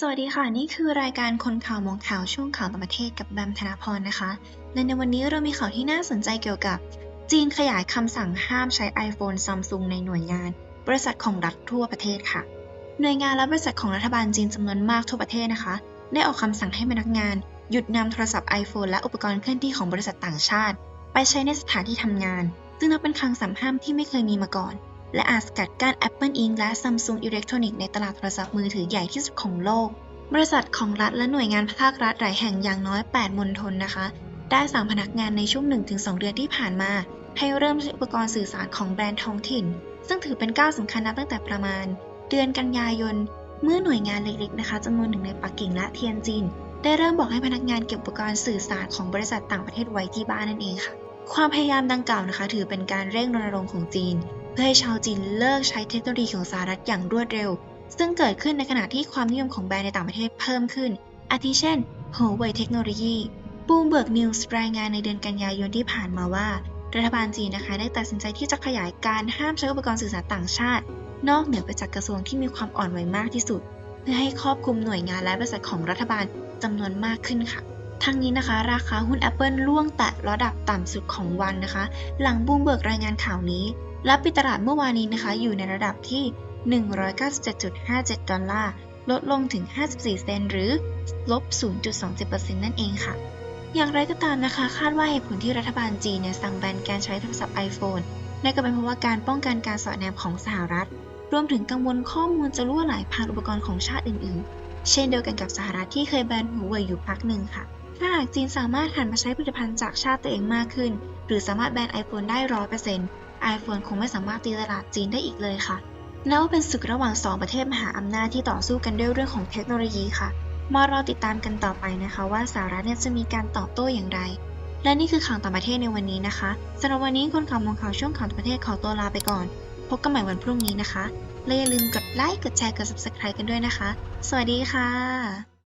สวัสดีค่ะ นี่คือรายการคนข่าวมองข่าวช่วงข่าวต่างประเทศกับแบมธนาพรนะคะ และในวันนี้เรามีข่าวที่น่าสนใจเกี่ยวกับ จีนขยายคำสั่งห้ามใช้ iPhone Samsung ในหน่วยงาน บริษัทของรัฐทั่วประเทศค่ะ หน่วยงานและบริษัทของรัฐบาลจีนจำนวนมากทั่วประเทศนะคะ ได้ออกคำสั่งให้พนักงาน หยุดนำโทรศัพท์ iPhone และอุปกรณ์เคลื่อนที่ของบริษัทต่างชาติ ไปใช้ในสถานที่ทำงาน ซึ่งนับเป็นคำสั่งห้ามที่ไม่เคยมีมาก่อน และอาจสกัดกั้น Apple Inc. และ Samsung Electronics ในตลาดโทรศัพท์มือถือใหญ่ที่สุดของโลก บริษัทของรัฐและหน่วยงานภาครัฐหลายแห่งอย่างน้อย 8 มณฑลนะคะ ได้สั่งพนักงานในช่วง 1-2 เดือนที่ผ่านมา ให้เริ่มใช้อุปกรณ์สื่อสารของแบรนด์ท้องถิ่น ซึ่งถือเป็นก้าวสำคัญนับตั้งแต่ประมาณ เดือนกันยายน เมื่อหน่วยงานเล็กๆนะคะจำนวนหนึ่งในปักกิ่งและเทียนจินได้เริ่มบอกให้พนักงานเก็บอุปกรณ์สื่อสารของบริษัทต่างประเทศไว้ที่บ้านนั่นเองค่ะ ความพยายามดังกล่าวนะคะ ถือเป็นการเร่งรณรงค์ของจีน พื่อให้ชาวจีนเลิกใช้เทคโนโลยีของสหรัฐอย่างรวดเร็ว ซึ่งเกิดขึ้นในขณะที่ความนิยมของแบรนด์ในต่างประเทศเพิ่มขึ้น อาทิเช่น Huawei Technology Bloomberg News รายงานในเดือนกันยายนที่ผ่านมาว่า รัฐบาลจีนนะคะได้ตัดสินใจที่จะขยายการห้ามใช้อุปกรณ์สื่อสารต่างชาติ นอกเหนือไปจากกระทรวงที่มีความอ่อนไหวมากที่สุด เพื่อให้ครอบคลุมหน่วยงานและบริษัทของรัฐบาลจำนวนมากขึ้นค่ะทั้งนี้นะคะ ราคาหุ้น Apple ล่วงแตะระดับต่ำสุดของวันนะคะ หลังบูมเบิร์กรายงานข่าวนี้ และปิดตลาดเมื่อวานนี้นะคะ อยู่ในระดับที่ 197.57 ดอลลาร์ ลดลงถึง 54 เซนหรือลบ 0.27%นั่นเองค่ะ อย่างไรก็ตามนะคะ คาดว่าเหตุผลที่รัฐบาลจีนเนี่ยสั่งแบนการใช้โทรศัพท์ iPhone นั่นก็เป็นเพราะว่าการป้องกันการสอดแนมของสหรัฐ รวมถึงกังวลข้อมูลจะรั่วไหลผ่านอุปกรณ์ของชาติอื่นๆ เช่นเดียวกันกับสหรัฐที่เคยแบนหัวเว่ยอยู่พักหนึ่งค่ะ ถ้าหากจีนสามารถหันมาใช้ผลิตภัณฑ์จากชาติตัวเองมากขึ้น หรือสามารถแบน iPhone ได้ร้อยเปอร์เซ็นต์ iPhone คงไม่สามารถตีตลาดจีนได้อีกเลยค่ะนับว่าเป็นศึกระหว่าง 2 ประเทศมหาอำนาจที่ต่อสู้กันด้วยเรื่องของเทคโนโลยีค่ะ มารอติดตามกันต่อไปนะคะ ว่าสหรัฐเนี่ยจะมีการตอบโต้อย่างไร และนี่คือข่าวต่างประเทศในวันนี้นะคะสำหรับวันนี้คนข่าวมองข่าวช่วงข่าวต่างประเทศขอตัวลาไปก่อน พบกันใหม่วันพรุ่งนี้นะคะและอย่าลืมกดไลค์ กดแชร์ กด subscribe กันด้วยนะคะ สวัสดีค่ะ